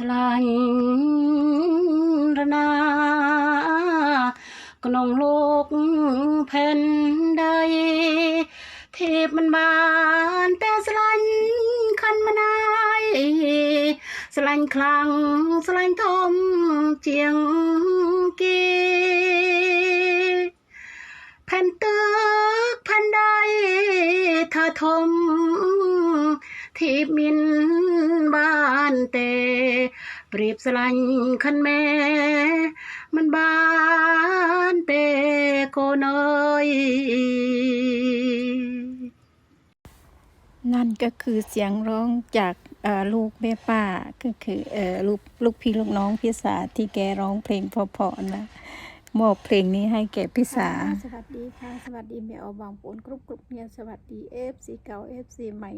สลายระนากนองโลกแผ่นใดเทพมันบานแต่สลันคันมานายสลันคลังสลันทม ทมที่มินบ้านเตเปรียบสลันคันแม่มันบ้านเตโกเนยนั่นก็คือเสียงร้องจากเอ่อลูกแม่ป้าก็คือเอ่อลูกลูกพี่ลูกน้องพี่สาที่แกร้องเพลงเพราะๆนะมอบเพลงนี้ให้แก่พี่สาสวัสดีค่ะ สวัสดีแมวบางปูนกรุบกรุบเนี่ยสวัสดีเอฟซีเก่าเอฟซีใหม่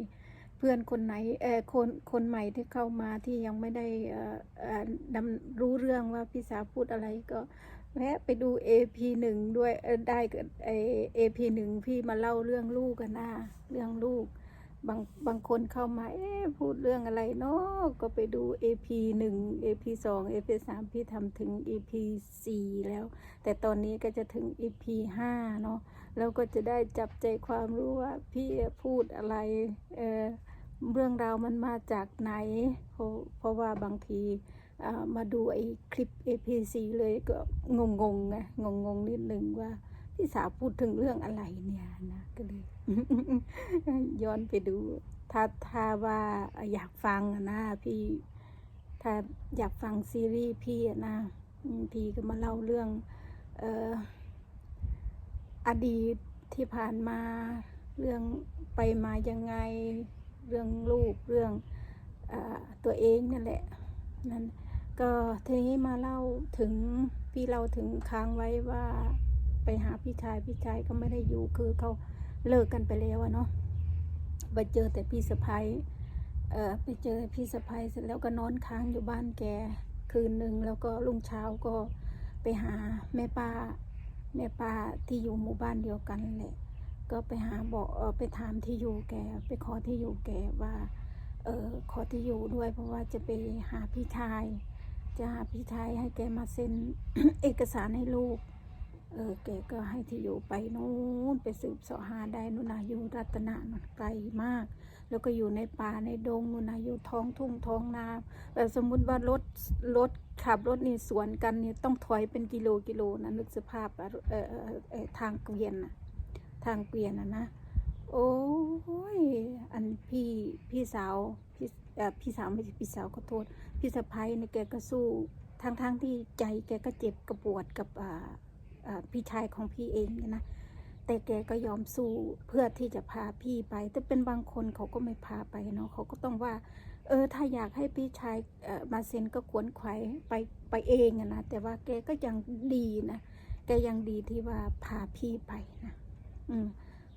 เพื่อนคนไหนเออคนคนใหม่ที่เข้ามาที่ยังไม่ได้เอ่อดำรู้เรื่องว่าพี่สาวพูดอะไรก็แวะไปดู AP หนึ่งด้วยได้กับไอ AP หนึ่งพี่มาเล่าเรื่องลูกกันนะเรื่องลูกบางบางคนเข้ามาเอ๊พูดเรื่องอะไรเนาะก็ไปดู AP หนึ่ง AP สอง AP สามพี่ทำถึง EP สี่แล้ว แต่ตอนนี้ก็จะถึง EP ห้าเนาะแล้วก็จะได้จับใจความรู้ว่าพี่พูดอะไรเออ เรื่องราวมันมาจากไหน เพราะเพราะว่าบางทีมาดูไอ้คลิป EP สี่เลยก็งงงๆไงงงงนิดนึงว่าพี่สาวพูดถึงเรื่องอะไรเนี่ยนะก็เลย ย้อนไปดู ถ้าถ้าว่าอยากฟังนะพี่ ถ้าอยากฟังซีรีส์พี่นะพี่ก็มาเล่าเรื่องอออดีตที่ผ่านมาเรื่องไปมายังไง เรื่องลูกเรื่องอตัวเองนั่นแหละนั่นก็ทีนี้มาเล่าถึงพี่เล่าถึงค้างไว้ว่าไปหาพี่ชายพี่ชายก็ไม่ได้อยู่คือเขาเลิกกันไปแล้วอะเนาะไปเจอแต่พี่สะพ้ายเออไปเจอพี่สะพ้ายเสร็จแล้วก็นอนค้างอยู่บ้านแกคืนหนึ่งแล้วก็รุ่งเช้าก็ไปหาแม่ป้าแม่ป้าที่อยู่หมู่บ้านเดียวกันแหละ ก็ไปหาบอกเออไปถามที่อยู่แก ไปขอที่อยู่แกว่า เออขอที่อยู่ด้วย เพราะว่าจะไปหาพี่ชาย จะหาพี่ชายให้แกมาเซ็นเอกสารให้ลูก เออแกก็ให้ที่อยู่ไปนู้นไปสืบเสาะหาได้นู่นนะอยู่รัตนะนไกลมาก แล้วก็อยู่ในป่าในดงนู่นนะอยู่ท้องทุ่งท้องนาเออสมมุติว่ารถรถขับรถนี่สวนกันนี่ต้องถอยเป็นกิโลกิโลนะนึกสภาพเออเออทางเกวียนน่ะ ทางเกวียนน่ะนะ โอ้ย อันพี่พี่สาวพี่เอ่อพี่สาวไม่ใช่พี่สาวขอโทษ พี่สะพ้ายเนี่ยแกก็สู้ทั้งทั้งที่ใจแกก็เจ็บกระปวดกับอ่าพี่ชายของพี่เองเนี่ยนะแต่แกก็ยอมสู้เพื่อที่จะพาพี่ไป แต่เป็นบางคนเขาก็ไม่พาไปเนาะเขาก็ต้องว่า เออถ้าอยากให้พี่ชายมาเซ็นก็ขวนขวายไปไปเองอะนะแต่ว่าแกก็ยังดีนะแกยังดีที่ว่าพาพี่ไปนะ อืม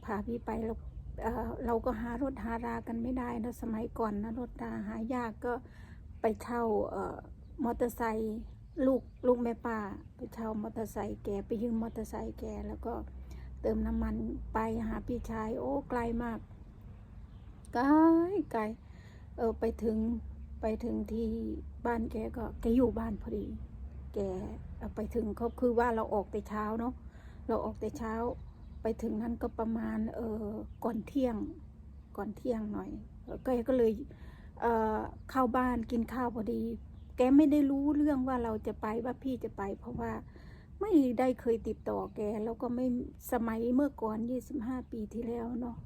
พาพี่ไปแล้วเเราก็หารถหารากันไม่ได้นะสมัยก่อนนะรถราหายากก็ไปเช่าเอ่อมอเตอร์ไซค์ลูกลูกแม่ป้าไปเช่ามอเตอร์ไซค์แกไปยืมมอเตอร์ไซค์แกแล้วก็เติมน้ำมันไปหาพี่ชาย โอ้ไกลมากไกลไกลเออไปถึงไปถึงที่บ้านแกก็แกอยู่บ้านพอดี แกไปถึงเขาคือว่าเราออกแต่เช้าเนาะเราออกแต่เช้า ไปถึงนั้นก็ประมาณเออก่อนเที่ยงก่อนเที่ยงหน่อยแกก็เลยเออเข้าบ้านกินข้าวพอดี แกไม่ได้รู้เรื่องว่าเราจะไปว่าพี่จะไป เพราะว่าไม่ได้เคยติดต่อแก แล้วก็ไม่สมัยเมื่อก่อน 25 ปีที่แล้วเนาะ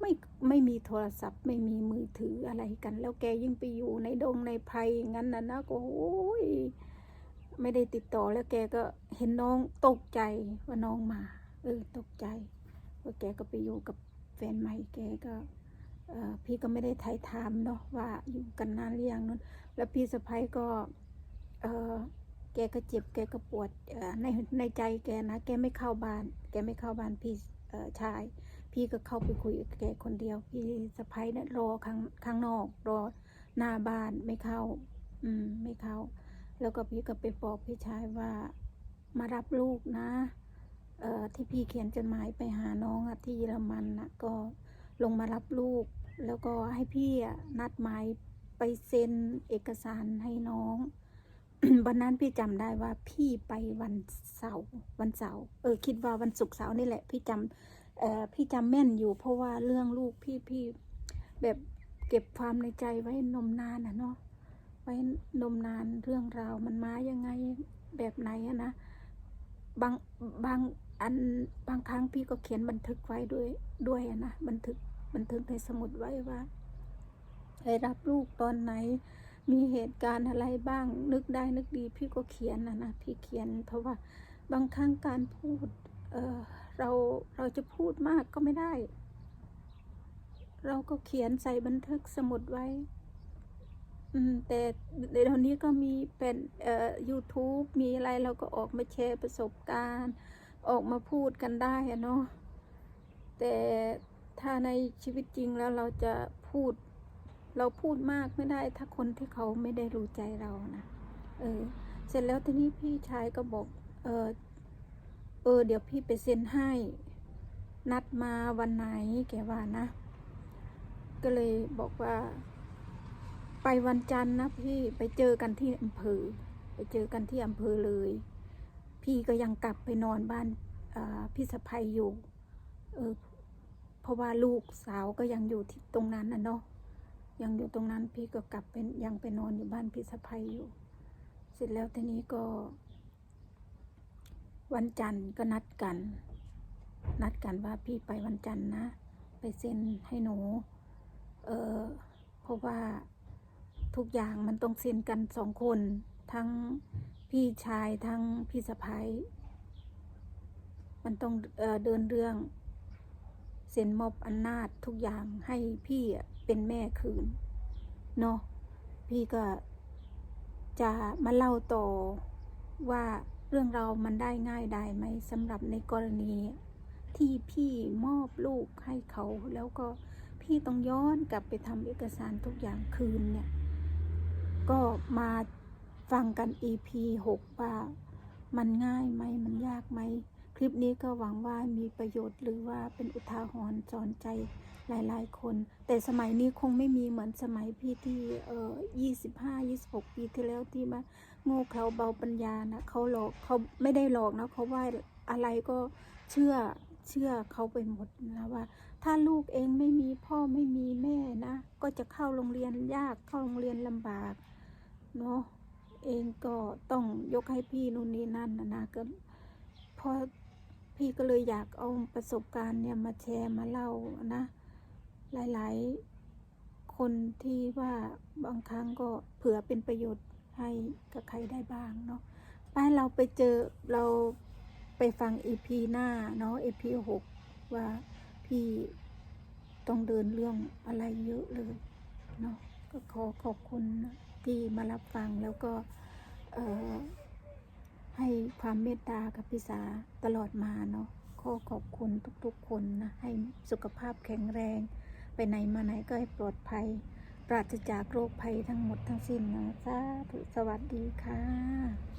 ไม่ไม่มีโทรศัพท์ไม่มีมือถืออะไรกัน แล้วแกยิ่งไปอยู่ในดงในไพรอย่างนั้นนะนะก็โอ้ยไม่ได้ติดต่อแล้วแกก็เห็นน้องตกใจว่าน้องมา ออตกใจว่าแกก็ไปอยู่กับแฟนใหม่แกก็พี่ก็ไม่ได้ถ่ายถามเนาะว่าอยู่กันนานหรือยังนั้นแล้วพี่สะพ้ยก็แกก็เจ็บแกก็ปวดในในใจแกนะแกไม่เข้าบ้าน แกไม่เข้าบ้านพี่ชาย พี่ก็เข้าไปคุยกับแกคนเดียว พี่สะพ้ยเนี่ยรอข้างข้างนอก รอหน้าบ้านไม่เข้า อืมไม่เข้า แล้วก็พี่ก็ไปบอกพี่ชายว่ามารับลูกนะ ที่พี่เขียนจดหมายไปหาน้องอะที่เยอรมันนะก็ลงมารับลูก แล้วก็ให้พี่อะนัดหมายไปเซ็นเอกสารให้น้อง วันนั้นพี่จำได้ว่าพี่ไปวันเสาร์วันเสาร์เออคิดว่าวันศุกร์เสาร์นี่แหละ พี่จำเออพี่จำแม่นอยู่ เพราะว่าเรื่องลูกพี่พี่แบบเก็บความในใจไว้นมนานอะเนาะไว้นมนานเรื่องราวมันมายังไงแบบไหนอะนะบางบาง อันบางครั้งพี่ก็เขียนบันทึกไว้ด้วยด้วยนะบันทึกบันทึกในสมุดไว้ว่าได้รับลูกตอนไหน มีเหตุการณ์อะไรบ้าง นึกได้นึกดี พี่ก็เขียนนะนะพี่เขียน เพราะว่าบางครั้งการพูดเออเราเราจะพูดมากก็ไม่ได้ เราก็เขียนใส่บันทึกสมุดไว้ อืม แต่เดี๋ยวนี้ก็มีเป็นเอ่อ YouTube มีอะไรเราก็ออกมาแชร์ประสบการณ์ ออกมาพูดกันได้อเนาะแต่ถ้าในชีวิตจริงแล้วเราจะพูด เราพูดมากไม่ได้ ถ้าคนที่เขาไม่ได้รู้ใจเรานะเออ เสร็จแล้วทีนี้พี่ชายก็บอก เออเออ เดี๋ยวพี่ไปเซ็นให้ นัดมาวันไหนแกว่านะ ก็เลยบอกว่า ไปวันจันทร์นะพี่ไปเจอกันที่อำเภอ ไปเจอกันที่อำเภอเลย พี่ก็ยังกลับไปนอนบ้านพี่สะพ้ยอยู่เออเพราะว่าลูกสาวก็ยังอยู่ที่ตรงนั้นนะเนาะยังอยู่ตรงนั้นพี่ก็กลับเป็นยังไปนอนอยู่บ้านพี่สะพ้ยอยู่ เสร็จแล้วทีนี้ก็ วันจันทร์ก็นัดกัน นัดกันว่าพี่ไปวันจันทร์นะ ไปเซ็นให้หนู เออเพราะว่าทุกอย่างมันต้องเซ็นกันสองคนทั้ง พี่ชายทั้งพี่สะพ้ายมันต้องเอเดินเรื่องเซ็นมอบอำนาจทุกอย่างให้พี่เป็นแม่คืนเนาะพี่ก็จะมาเล่าต่อว่าเรื่องเรามันได้ง่ายได้ไหมสำหรับในกรณีที่พี่มอบลูกให้เขา แล้วก็พี่ต้องย้อนกลับไปทำเอกสารทุกอย่างคืนเนี่ย ก็มา ฟังกัน EP 6ว่ามันง่ายไหมมันยากไหม คลิปนี้ก็หวังว่ามีประโยชน์หรือว่าเป็นอุทาหรณ์สอนใจหลาย ๆ คน แต่สมัยนี้คงไม่มีเหมือนสมัยพี่ที่เอ่อยี่สิบห้ายี่สิบหกปีที่แล้วที่มาโง่เขาเบาปัญญานะเขาหลอกเขาไม่ได้หลอกนะเขาว่าอะไรก็เชื่อเชื่อเขาไปหมดนะว่า ถ้าลูกเองไม่มีพ่อไม่มีแม่นะ ก็จะเข้าโรงเรียนยากเข้าโรงเรียนลำบากเนาะ เองก็ต้องยกให้พี่นู่นนี่นั่นนะนะก็พอพี่ก็เลยอยากเอาประสบการณ์เนี่ยมาแชร์มาเล่านะ หลายๆ คนที่ว่าบางครั้งก็เผื่อเป็นประโยชน์ให้กับใครได้บ้างเนาะไปเราไปเจอเราไปฟัง EP หน้าเนาะ EP หกว่าพี่ต้องเดินเรื่องอะไรเยอะเลยเนาะก็ขอขอบคุณนะ ที่มารับฟังแล้วก็ให้ความเมตตากับพิสาตลอดมาเนาะขอขอบคุณทุกๆคนนะ ให้สุขภาพแข็งแรง ไปไหนมาไหนก็ให้ปลอดภัย ปราศจากโรคภัยทั้งหมดทั้งสิ้นนะสาธุสวัสดีค่ะ